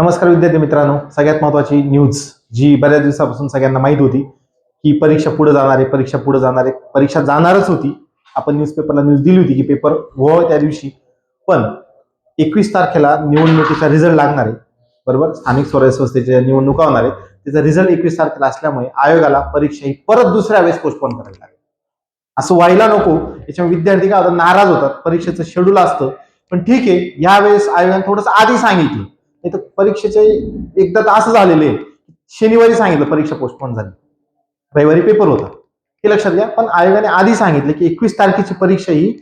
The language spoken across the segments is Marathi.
नमस्कार विद्यार्थी मित्रांनो सगळ्यात महत्वाची न्यूज जी बऱ्याच दिवसापासून सगळ्यांना माहीत होती की परीक्षा पुढे जाणार आहे परीक्षा पुढे जाणार आहे परीक्षा जाणारच होती. आपण न्यूजपेपरला न्यूज दिली होती की पेपर व्हावं त्या दिवशी. पण एकवीस तारखेला निवडणुकीचा रिझल्ट लागणार आहे. बरोबर? स्थानिक स्वराज्य संस्थेच्या निवडणुका होणार आहे त्याचा रिझल्ट एकवीस तारखेला असल्यामुळे आयोगाला परीक्षा ही परत दुसऱ्या वेळेस पोस्टपोन करायला लागेल. असं व्हायला नको. याच्यामुळे विद्यार्थी काय होतात? नाराज होतात. परीक्षेचं शेड्यूल असतं. पण ठीक आहे यावेळेस आयोगाने थोडंसं आधी सांगितलं. नाही तर परीक्षेचे एकदा तर असं झालेलं आहे शनिवारी सांगितलं परीक्षा पोस्टपोन झाली. रविवारी पेपर होता. हे लक्षात घ्या. पण आयोगाने आधी सांगितलं की एकवीस तारखेची परीक्षा ही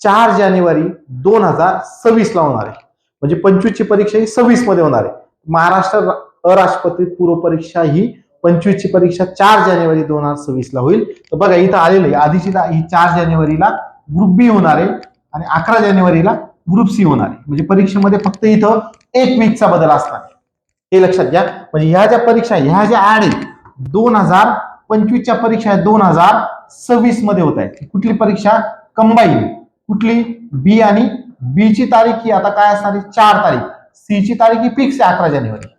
चार जानेवारी दोन हजार सव्वीसला होणार आहे. म्हणजे पंचवीसची परीक्षा ही सव्वीसमध्ये होणार आहे. महाराष्ट्र अराष्ट्रपती पूर्व परीक्षा ही पंचवीसची परीक्षा चार जानेवारी दोन हजार सव्वीसला होईल. तर बघा इथं आलेलं आहे. आधीची ही चार जानेवारीला ग्रुप बी होणार आहे आणि अकरा जानेवारीला ग्रुप सी होणार आहे. म्हणजे परीक्षेमध्ये फक्त इथं एक वीकचा बदल असणार आहे. हे लक्षात घ्या. म्हणजे ह्या ज्या परीक्षा ह्या ज्या ऍड आहेत दोन हजार पंचवीसच्या परीक्षा आहेत दोन हजार सव्वीसमध्ये होत आहेत. कुठली परीक्षा? कंबाईन कुठली? बी आणि बी ची तारीख ही आता काय असणार आहे? चार तारीख. सी ची तारीख ही फिक्स आहे अकरा जानेवारी.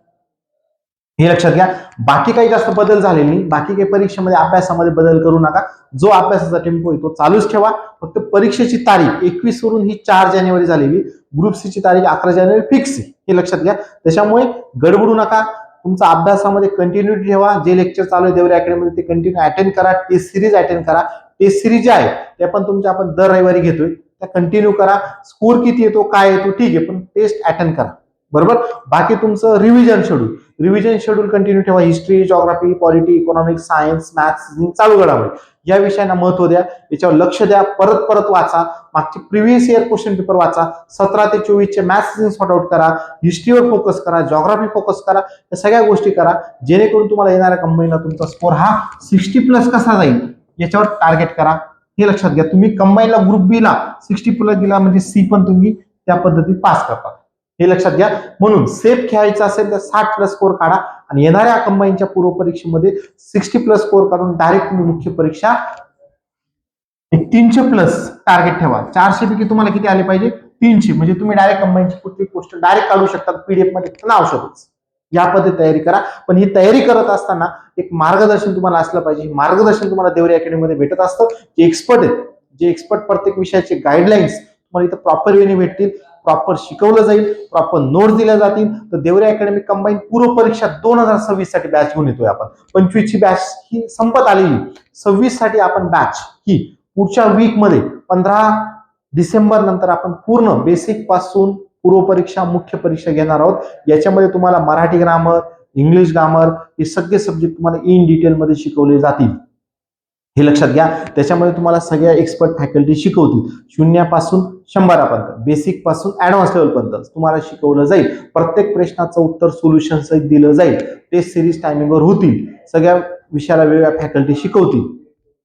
हे लक्षात घ्या. बाकी काही जास्त बदल झालेले नाही. बाकी काही परीक्षेमध्ये अभ्यासामध्ये बदल करू नका. जो अभ्यासाचा टेम्पो आहे तो चालूच ठेवा. फक्त परीक्षेची तारीख एकवीस वरून ही चार जानेवारी झालेली. ग्रुप सीची तारीख अकरा जानेवारी फिक्स हे लक्षात घ्या. त्याच्यामुळे गडबडू नका. तुमचा अभ्यासामध्ये कंटिन्युटी ठेवा. जे लेक्चर चालू आहे देवरे अकॅडमीमध्ये ते कंटिन्यू अटेंड करा. टेस्ट सिरीज अटेंड करा. टेस्ट सिरीज जे आहे ते पण तुमच्या आपण दर रविवारी घेतोय. त्या कंटिन्यू करा. स्कोर किती येतो काय येतो ठीक आहे. पण टेस्ट अटेंड करा. बरोबर? बाकी तुमचं revision schedule revision schedule continue ठेवा. History geography polity economics science maths चालू घडामोडी या विषयांना महत्त्व द्या. याच्यावर लक्ष द्या. परत परत वाचा. मागचे प्रिव्हियस इयर क्वेश्चन पेपर वाचा. सतरा ते चोवीसचे मॅथ्स सॉर्ट आउट करा. हिस्ट्रीवर फोकस करा. जॉग्राफी फोकस करा. या सगळ्या गोष्टी करा. जेणेकरून तुम्हाला येणाऱ्या कंबाईनला तुमचा स्कोर हा सिक्स्टी प्लस कसा जाईल याच्यावर टार्गेट करा. हे लक्षात घ्या. तुम्ही कंबाईनला ग्रुप बीला सिक्स्टी प्लस दिला म्हणजे सी पण तुम्ही त्या पद्धतीत पास करता. हे लक्षात घ्या. म्हणून सेफ खेळायचं असेल तर साठ प्लस स्कोर काढा आणि येणाऱ्या कंबाईनच्या पूर्व परीक्षेमध्ये सिक्स्टी प्लस स्कोर काढून डायरेक्ट तुम्ही मुख्य परीक्षा एक तीनशे प्लस टार्गेट ठेवा. चारशे पैकी तुम्हाला किती आले पाहिजे? तीनशे. म्हणजे तुम्ही डायरेक्ट कंबाईनची कुठली पोस्ट डायरेक्ट काढू शकता पीडीएफमध्ये नाव शोधच या पद्धती तयारी करा. पण ही तयारी करत असताना एक मार्गदर्शन तुम्हाला असलं पाहिजे. मार्गदर्शन तुम्हाला देवरी अकॅडमीमध्ये भेटत असतं. जे एक्सपर्ट आहेत जे एक्सपर्ट प्रत्येक विषयाचे गाईडलाईन्स तुम्हाला इथं प्रॉपर वेने भेटतील. प्रॉपर शिकवलं जाईल प्रॉपर नोट्स दिल्या जातील. तर देवरे अकॅडमी कंबाईन पूर्व परीक्षा दोन हजार सव्वीससाठी बॅच घेऊन येतोय आपण. पंचवीस ची बॅच ही संपत आलेली. सव्वीससाठी आपण बॅच ही पुढच्या वीकमध्ये पंधरा डिसेंबर नंतर आपण पूर्ण बेसिकपासून पूर्व परीक्षा मुख्य परीक्षा घेणार आहोत. याच्यामध्ये तुम्हाला मराठी ग्रामर इंग्लिश ग्रामर हे सगळे सब्जेक्ट तुम्हाला इन डिटेल मध्ये शिकवले जातील. हे लक्षात घ्या. त्याच्यामध्ये तुम्हाला सगळ्या एक्सपर्ट फॅकल्टी शिकवतील. शून्यापासून शंभरापर्यंत बेसिकपासून ऍडव्हान्स लेवल तुम्हाला शिकवलं जाईल. प्रत्येक प्रश्नाचं उत्तर सोल्युशन सहित दिलं जाईल. टेस्ट सिरीज टायमिंगवर होतील. सगळ्या विषयाला वेगवेगळ्या फॅकल्टी शिकवतील.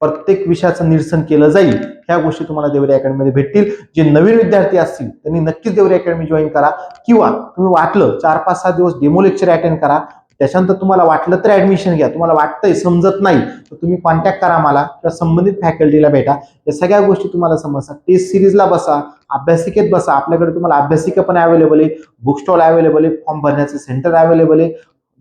प्रत्येक विषयाचं निरसन केलं जाईल. ह्या गोष्टी तुम्हाला देवरी अकॅडमीमध्ये भेटतील. जे नवीन विद्यार्थी असतील त्यांनी नक्कीच देवरी अकॅडमी जॉईन करा. किंवा तुम्ही वाटलं चार पाच सहा दिवस डेमो लेक्चर अटेंड करा. त्याच्यानंतर तुम्हाला वाटलं तर ऍडमिशन घ्या. तुम्हाला वाटतंय समजत नाही तर तुम्ही कॉन्टॅक्ट करा मला किंवा संबंधित फॅकल्टीला भेटा. या सगळ्या गोष्टी तुम्हाला समजतात. टेस्ट सिरीजला बसा अभ्यासिकेत बसा. आपल्याकडे तुम्हाला अभ्यासिका पण अवेलेबल आहे बुक स्टॉल अवेलेबल आहे फॉर्म भरण्याचं सेंटर अवेलेबल आहे.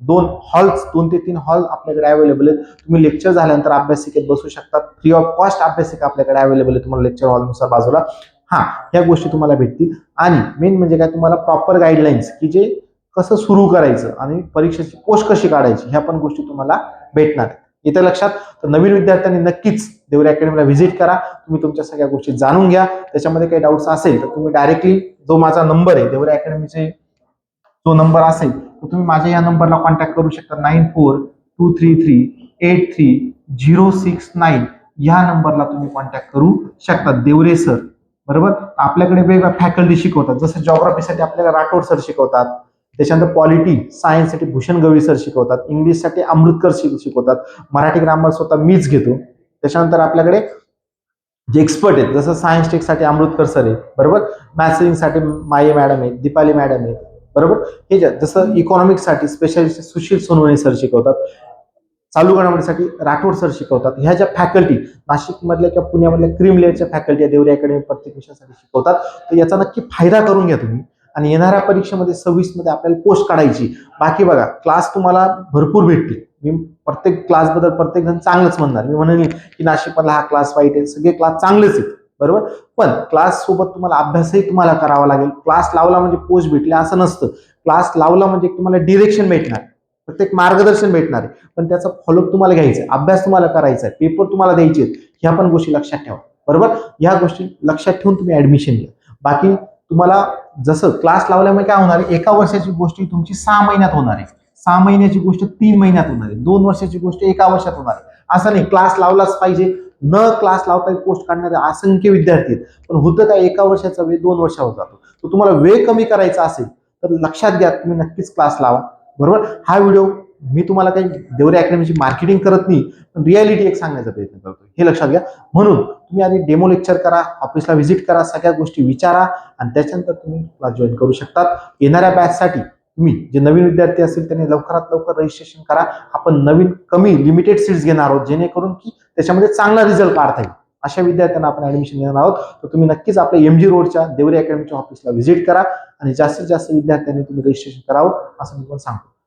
दोन हॉल्स दोन ते तीन हॉल आपल्याकडे अवेलेबल आहेत. तुम्ही लेक्चर झाल्यानंतर अभ्यासिकेत बसू शकतात. फ्री ऑफ कॉस्ट अभ्यासिका आपल्याकडे अवेलेबल आहे तुम्हाला लेक्चर हॉलनुसार बाजूला. हा ह्या गोष्टी तुम्हाला भेटतील. आणि मेन म्हणजे काय? तुम्हाला प्रॉपर गाईडलाईन्स की जे कसं सुरू करायचं आणि परीक्षेची पोस्ट कशी काढायची ह्या पण गोष्टी तुम्हाला भेटणार आहेत. इथं लक्षात तर नवीन विद्यार्थ्यांनी नक्कीच देवरी अकॅडमीला व्हिजिट करा. तुम्ही तुमच्या सगळ्या गोष्टी जाणून घ्या. त्याच्यामध्ये काही डाऊट्स असेल तर तुम्ही डायरेक्टली जो माझा नंबर आहे देवरी अकॅडमीचे जो नंबर असेल तर तुम्ही माझ्या या नंबरला कॉन्टॅक्ट करू शकता. Nine four two three three eight three zero six nine या नंबरला तुम्ही कॉन्टॅक्ट करू शकता. देवरे सर बरोबर? आपल्याकडे वेगवेगळ्या फॅकल्टी शिकवतात. जसं जॉग्राफीसाठी आपल्याला राठोड सर शिकवतात. त्याच्यानंतर पॉलिटी सायन्ससाठी भूषण गवळी सर शिकवतात इंग्लिशसाठी अमृतकर शिक- शिकवतात मराठी ग्रामर स्वतः मीच घेतो. त्याच्यानंतर आपल्याकडे जे एक्सपर्ट आहेत जसं सायन्स टेकसाठी अमृतकर सर आहे बरोबर? मॅसेजिंगसाठी माये मॅडम आहेत दीपाली मॅडम आहेत बरोबर? हे ज्या जसं इकॉनॉमिक्ससाठी स्पेशलिस्ट सुशील सोनवणे सर शिकवतात चालू घडामोडीसाठी राठोड सर शिकवतात ह्या ज्या फॅकल्टी नाशिकमधल्या किंवा पुण्यामधल्या क्रीम लेअरच्या फॅकल्टी देवरी अकॅडमी प्रत्येक विषयासाठी शिकवतात तर याचा नक्की फायदा करून घ्या तुम्ही. आणि येणाऱ्या परीक्षेमध्ये सव्वीसमध्ये आपल्याला पोस्ट काढायची. बाकी बघा क्लास तुम्हाला भरपूर भेटतील. मी प्रत्येक क्लासबद्दल प्रत्येक जण चांगलंच म्हणणार. मी म्हणेन की नाशिकमधला हा क्लास वाईट आहे सगळे क्लास चांगलेच आहेत. बरोबर? पण क्लास सोबत तुम्हाला अभ्यासही तुम्हाला करावा लागेल. क्लास लावला म्हणजे पोस्ट भेटले असं नसतं. क्लास लावला म्हणजे तुम्हाला डिरेक्शन भेटणार. प्रत्येक मार्गदर्शन भेटणार आहे. पण त्याचा फॉलोअप तुम्हाला घ्यायचा आहे. अभ्यास तुम्हाला करायचा आहे. पेपर तुम्हाला द्यायचे आहेत. ह्या पण गोष्टी लक्षात ठेवा. बरोबर? ह्या गोष्टी लक्षात ठेवून तुम्ही ऍडमिशन घ्या. बाकी तुम्हाला जसं क्लास लावल्यामुळे काय होणार आहे? एका वर्षाची गोष्ट ही तुमची सहा महिन्यात होणार आहे. सहा महिन्याची गोष्ट तीन महिन्यात होणार आहे. दोन वर्षाची गोष्ट एका वर्षात होणार आहे. असं नाही क्लास लावलाच पाहिजे. न क्लास लावता पोस्ट काढणारे असंख्य विद्यार्थी आहेत. पण होतं काय एका वर्षाचा वेळ दोन वर्षावर जातो. तर तुम्हाला वेळ कमी करायचा असेल तर लक्षात घ्या तुम्ही नक्कीच क्लास लावा. बरोबर? हा व्हिडिओ मी तुम्हाला काही देवरे अकॅडमीची मार्केटिंग करत नाही पण रियालिटी एक सांगण्याचा प्रयत्न करतो हे लक्षात घ्या. म्हणून तुम्ही आधी डेमो लेक्चर करा ऑफिसला व्हिजिट करा सगळ्या गोष्टी विचारा आणि त्याच्यानंतर तुम्ही क्लास जॉईन करू शकतात. येणाऱ्या बॅचसाठी तुम्ही जे नवीन विद्यार्थी असतील त्यांनी लवकरात लवकर रजिस्ट्रेशन करा. आपण नवीन कमी लिमिटेड सीट्स घेणार आहोत जेणेकरून की त्याच्यामध्ये चांगला रिझल्ट काढता येईल. अशा विद्यार्थ्यांना आपण ऍडमिशन घेणार आहोत. तर तुम्ही नक्कीच आपल्या एम जी रोडच्या देवरी अकॅडमीच्या ऑफिसला व्हिजिट करा आणि जास्तीत जास्त विद्यार्थ्यांनी तुम्ही रजिस्ट्रेशन करावं असं मी पण सांगतो.